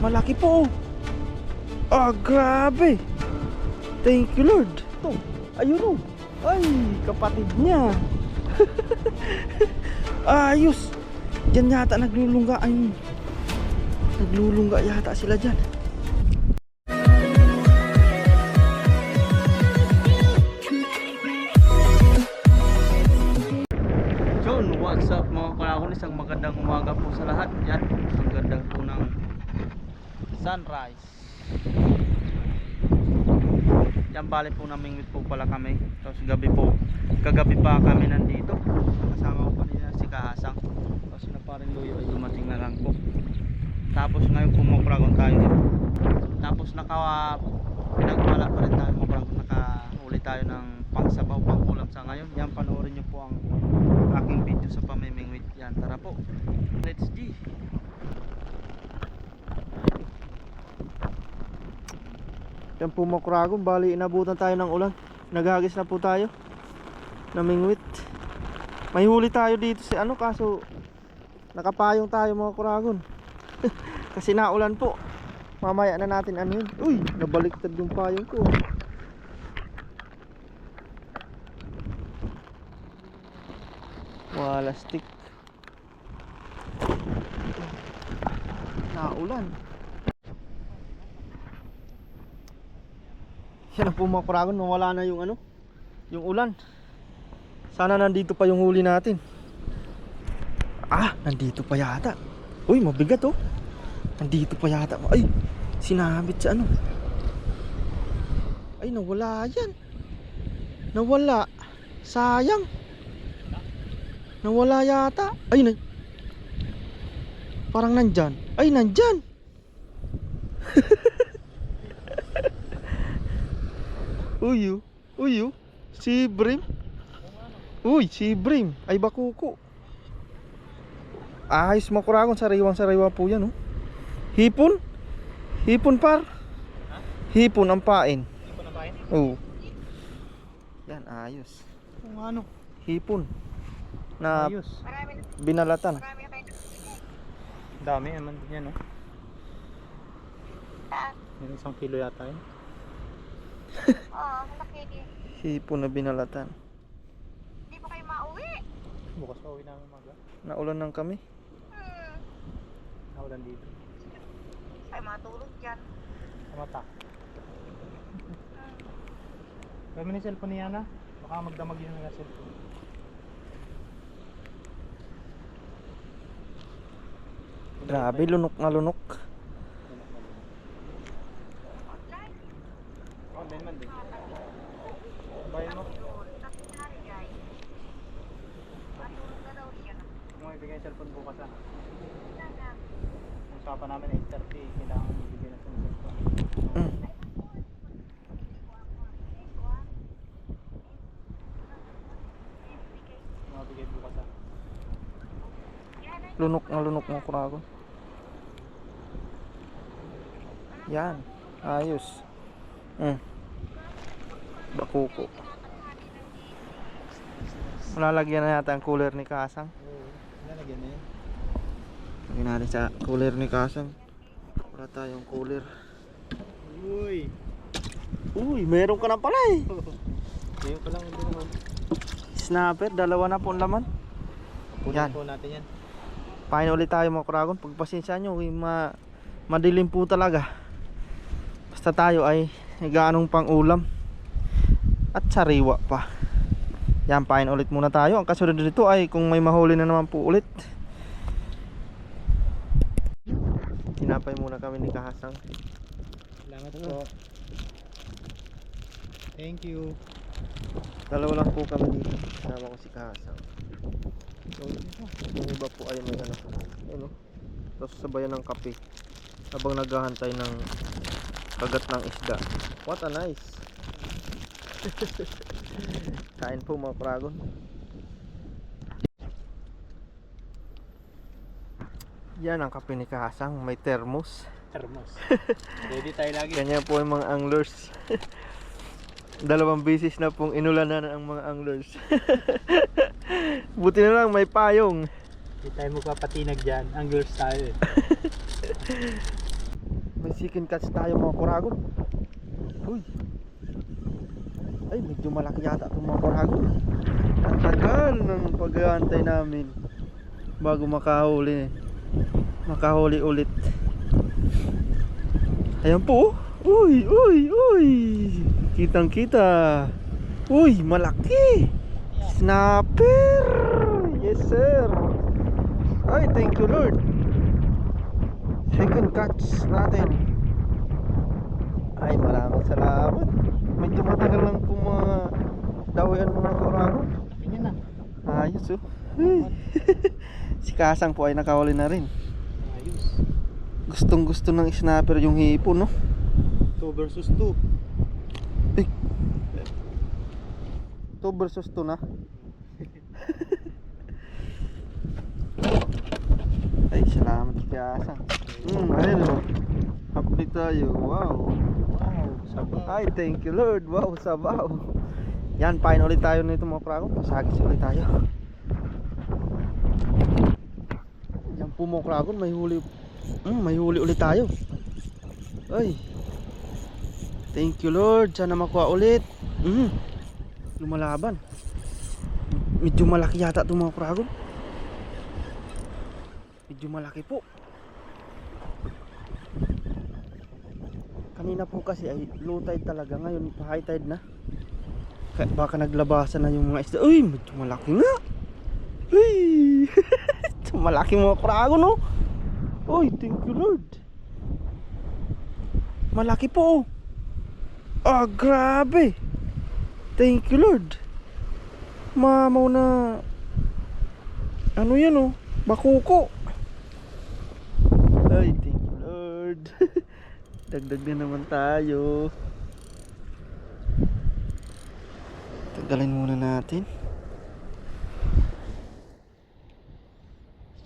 malaki po. oh. Ah, grabe. Thank you, Lord. Ito, ayun oh. Ay, kapatid niya. Ayos. Diyan yata naglulungga. Ay, naglulungga yata sila dyan. John, what's up mga kalakon? Isang magandang umaga po sa lahat. Yan, ang ganda po ng sunrise. Yan, bali po namingwit po pala kami. Tapos gabi po, kagabi pa kami nandito. Kasama ko kanina si Kahasang. Tapos na parin Luyo ay dumating na lang po. Tapos ngayon pumukragon tayo. Tapos naka pinagpala pa rin tayo mga pragon. Nakahuli tayo ng pangsabaw pang ulam sa ngayon. Yan, panoorin nyo po ang aking video sa pamimingwit. Yan, tara po. Let's G. Yan po mga kuragon, bali inabutan tayo ng ulan. Naghagis na po tayo. Namingwit. May huli tayo dito si ano kaso nakapayong tayo mga kuragon. Kasi naulan po. Mamaya na natin ano yun. Uy, nabaliktad yung payong ko. Wala stick. Naulan. Yan ang pumakuragon, nawala na yung ano, yung ulan. Sana nandito pa yung huli natin. Ah, nandito pa yata. Uy, mabigat oh. Nandito pa yata. Ay, sinabit sa ano. Ay, nawala yan. Nawala. Sayang. Nawala yata. Ay, na... Parang nandyan. Ay, nandyan. Uy, oh. uy, oh. si Brim. Uy, si Brim. Ay, bakuko. Ayos makuragon, sariwang-sariwa po yan, oh. Hipon? Hipon par? Hipon ang pain. Hipon na pain? Oo. Yan, ayos. Kung ano? Hipon. Na Ayos. binalatan. Dami naman yan, no? Yan isang kilo yata yun. Oo, malaki din. Hipon na binalatan. Hindi pa kayo mauwi. Bukas pa uwi namin maga. Naulan ng kami. Hmm. Naulan dito. Kayo matulog dyan. Mata. Kaya mo yung cellphone ni Yana. Baka magdamag yun ng cellphone. Grabe, lunok na lunok. Online man din. Bayan mo. Tapos hari guys. Matulog na daw siya. Kung mo ibigay yung cellphone bukas ah. Sana. Ang usapan namin 8.30. Kailangan ibigay na sa cellphone. Mm. Mabigay bukas ah. Lunok na lunok ng kuragon. Yan. Ayos. Mm. Bakuko. Malalagyan na yata ang cooler ni Kasang. Oo. Lalagyan na yan. Lagyan natin sa cooler ni Kasang. Wala tayong cooler. Uy! Uy, meron ka na pala eh. Ngayon pa lang. Snapper, dalawa na po ang laman. Punin Yan. po natin yan. Pahin ulit tayo mga kuragon. Pagpasensya nyo, eh, ma madilim po talaga. Basta tayo ay gaanong pang ulam. At sariwa pa. Yan, pahin ulit muna tayo. Ang kasunod dito ay kung may mahuli na naman po ulit. Tinapay muna kami ni Kahasang. Salamat po. Thank you. Dalawa lang po kami dito. Kasama ko si Kahasang. Yung iba po ay may ano. Ano? Tapos sabayan ng kape. Habang naghahantay ng kagat ng isda. What a nice. Kain po mga pragon. Yan ang kape ni Kahasang. May thermos. Thermos. Ready tayo lagi. Ganyan po ang mga anglers. Dalawang beses na pong inulanan ang mga anglers. Buti na lang may payong. Hindi tayo magpapatinag dyan. Anglers tayo eh. May second catch tayo mga kuragon. Uy. Ay, medyo malaki yata itong mga kuragon. Ang tagal ng pag-aantay namin bago makahuli. Makahuli ulit. Ayan po. Uy, uy, uy. Kitang kita. Uy, malaki. Snapper. Yes, sir. Ay, thank you, Lord. Second catch natin. Ay, maraming salamat. Medyo matagal lang itong mga dawian mga na. Ayos oh. Si Kasang po ay nakawali na rin. Ayos. Gustong gusto ng snapper yung hipo no. 2 versus 2. 2 versus 2 na. ay, salamat si Kasang. Hmm, ayun oh. Update tayo. Wow. Wow. Sabaw. Ay, thank you Lord. Wow, sabaw. Yan, pain ulit tayo nito mga krako. Pasagis ulit tayo. Yan po mga krako, may huli. Mm, may huli ulit tayo. Ay. Thank you Lord. Sana makuha ulit. Mm. Lumalaban. Medyo malaki yata itong mga krako. Medyo malaki po. Kanina po kasi ay low tide talaga ngayon pa high tide na. Kaya baka naglabasan na yung mga isda. Uy, medyo malaki nga. Uy! Malaki mga krago no. Uy, thank you Lord. Malaki po. oh. Ah, grabe. Thank you Lord. Mamaw na ano yan oh, bakuko. Ay, thank you Lord. Dagdag na naman tayo. Tagalin muna natin.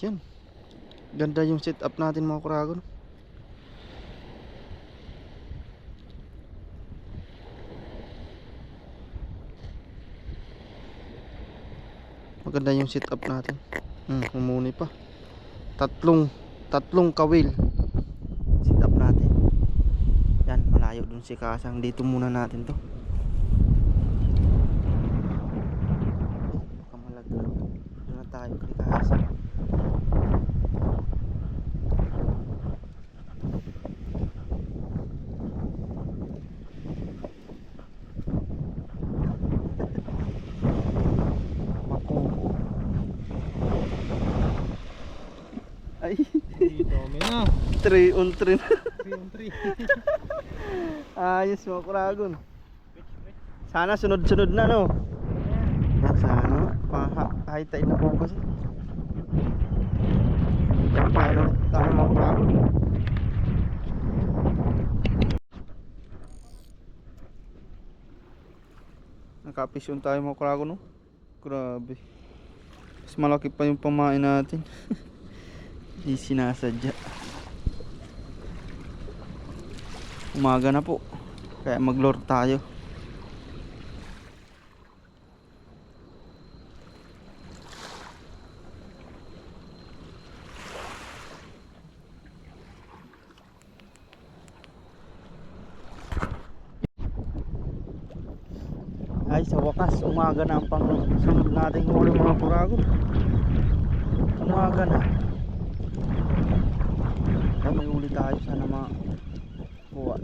Yan. Ganda yung setup natin mga kuragon. Maganda yung setup natin. Hmm, humuni pa. Tatlong tatlong kawil setup natin. Yan, malayo dun si Kasang. Dito muna natin to. Baka malaglag. Doon na tayo kay Kasang. Makuko. Ay, Dito kami na. 3 on 3 na. 3 on 3. Ayos mga kuragon. Sana sunod-sunod na no. Sana. Pa high tide na po kasi. Yan paano tayo mga kuragon. Nakapisyon tayo mga kuragon no. Grabe. Mas malaki pa yung pamain natin. Hindi sinasadya. Umaga na po. Kaya maglord tayo. Ay sa wakas umaga na ang pang sunod nating huli mga kurago. Umaga na. May uli tayo sana mga kuha.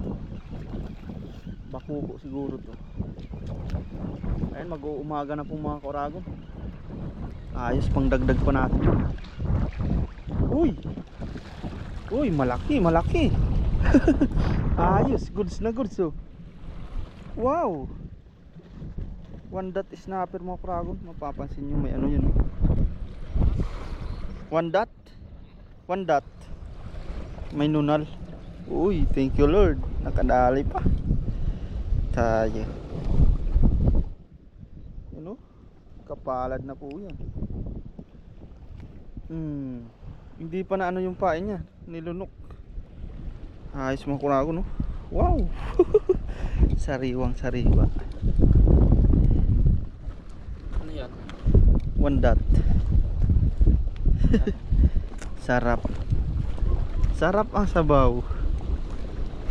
Bakuko siguro to. Ayun mag-uumaga na po mga koragon ayos pang dagdag pa natin. Uy! Uy malaki malaki. Ayos goods na goods oh. Wow! One dot snapper mga koragon mapapansin nyo may ano yun. One dot? One dot. May nunal Uy, thank you Lord. Nakadali pa. Tayo. Ano? Kapalad na po yan. Hmm. Hindi pa na ano yung pain niya. Nilunok. Ayos mga kunago no. Wow. Sariwang sariwa. Ano yan? One dot. Sarap. Sarap ang sabaw.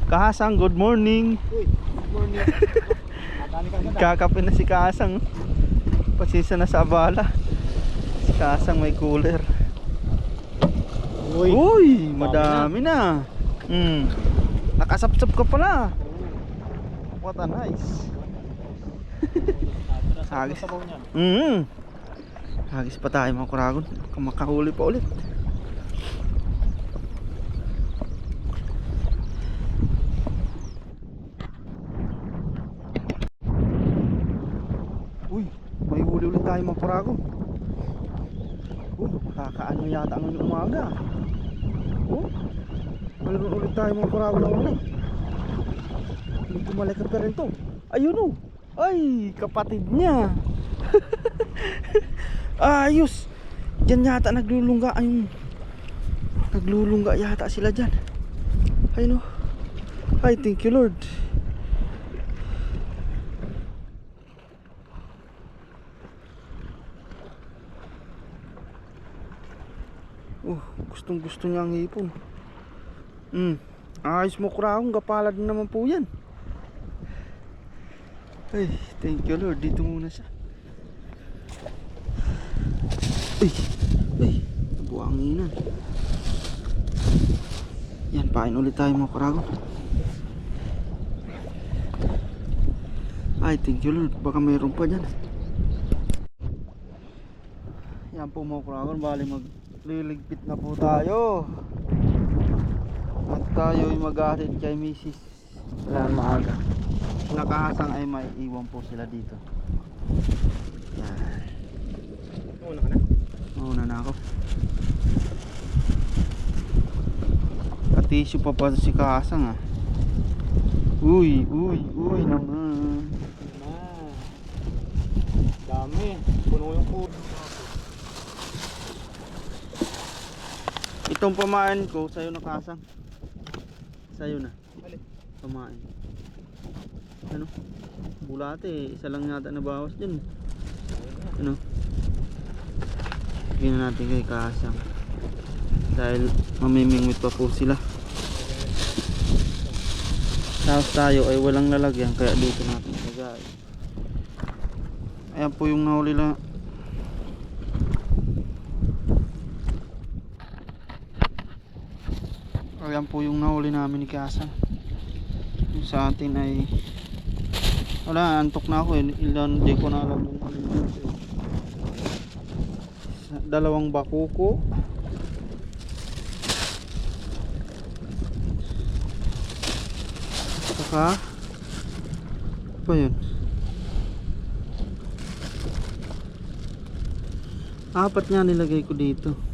Kahasang, good morning. Uy, good morning. Ah. Kakape na si Kasang. Pasisa na sa abala. Si Kasang may cooler. Uy. Uy, madami na. Hmm. Nakasapsap ka pala. What a nice. Hagis. Mm. Hagis pa tayo mga kuragon. Kung makahuli pa ulit. Uy, may huli ulit tayo mga kuragon. Uy, kakaano yata ang umaga. Oh, meron ulit tayo mga kuragon na ulit. Hindi tumalikat pa rin to. Ayun oh. Ay, kapatid niya. Ayos. Diyan yata naglulungga yung naglulungga yata sila diyan. Ay no. Ay, thank you Lord. Oh, gustong gusto niya ang hipon. Hmm. Ayos mo kurahong, kapalad na naman po yan. Ay, thank you Lord. Dito muna siya. Ay, ay, buwanginan. Yan, pain ulit tayo mga karagon. Ay, thank you Lord. Baka mayroon pa dyan. Yan po mga karagon. Bali magliligpit na po tayo. At tayo ay mag kay Mrs. Wala maaga. Nakahasang ay may iwan po sila dito. Una ka na. Mauna na ako. Katisyo pa pa si Kasang ah. Uy, uy, uy naman. Na. Dami. Puno yung puno. Itong pamain ko, sa'yo na Kasang. Sa'yo na. Pamain. Ano? Bulate. Isa lang yata nabawas dyan. Ano? Na natin kay Kasang. Dahil mamimingwit pa po sila. Tapos tayo ay walang lalagyan kaya dito natin ilagay. Ayan po yung nahuli lang. Ayan po yung nahuli namin ni. Yung sa atin ay wala, antok na ako eh. Ilan, di ko na alam Dalawang bakuko. Saka, ano pa yun? Apat nga nilagay ko dito.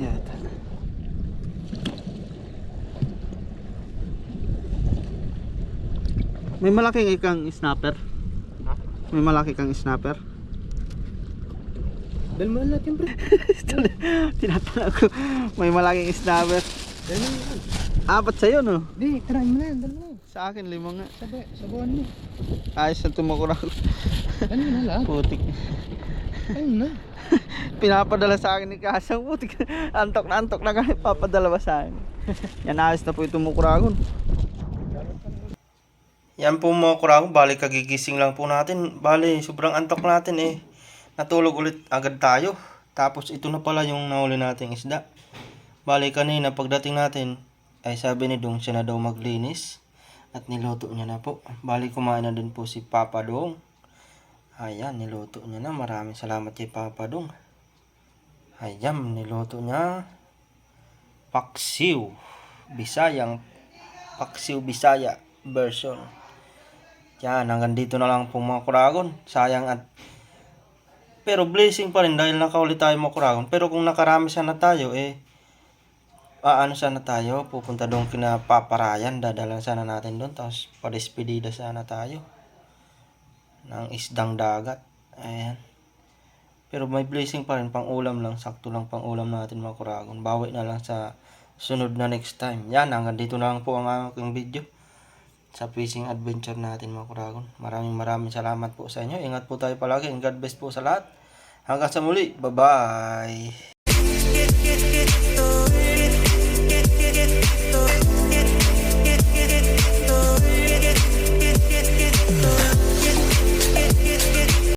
Yata. May malaking ikang snapper. Ha? May malaki kang snapper. Na natin pre. Tinatanong ko. May malaking snapper. Na yan. Apat sa'yo no? Di, tirahin mo na yan. Mo na. Sa akin lima nga. Sabi, sabuhan mo. Ayos na tumakurak. Ano na lahat? Putik. Ano na? Pinapadala sa akin ni Kasang. Putik. Antok na antok na kahit papadala ba sa akin. Yan ayos na po yung tumukuragon. Yan po mga kuragon, bali kagigising lang po natin. Bali, sobrang antok natin eh. Natulog ulit agad tayo. Tapos ito na pala yung nahuli nating isda. Bali kanina pagdating natin, ay sabi ni Dong siya na daw maglinis. At niluto niya na po. Bali kumain na din po si Papa Dong. Ayan, niluto niya na. Maraming salamat kay Papa Dong. Ayan, niluto niya. Paksiw. Bisayang Paksiw Bisaya version. Yan, hanggang dito na lang po mga kuragon. Sayang at pero blessing pa rin dahil nakauli tayo mga kuragon. Pero kung nakarami sana tayo, eh, aano sana tayo, pupunta doon kina paparayan, dadalan sana natin doon, tapos padespedida sana tayo ng isdang dagat. Ayan. Pero may blessing pa rin, pang ulam lang, sakto lang pang ulam natin mga kuragon. Bawi na lang sa sunod na next time. Yan, hanggang dito na lang po ang aking video sa fishing adventure natin mga kuragon. Maraming maraming salamat po sa inyo. Ingat po tayo palagi and God bless po sa lahat. Hanggang sa muli. Bye-bye.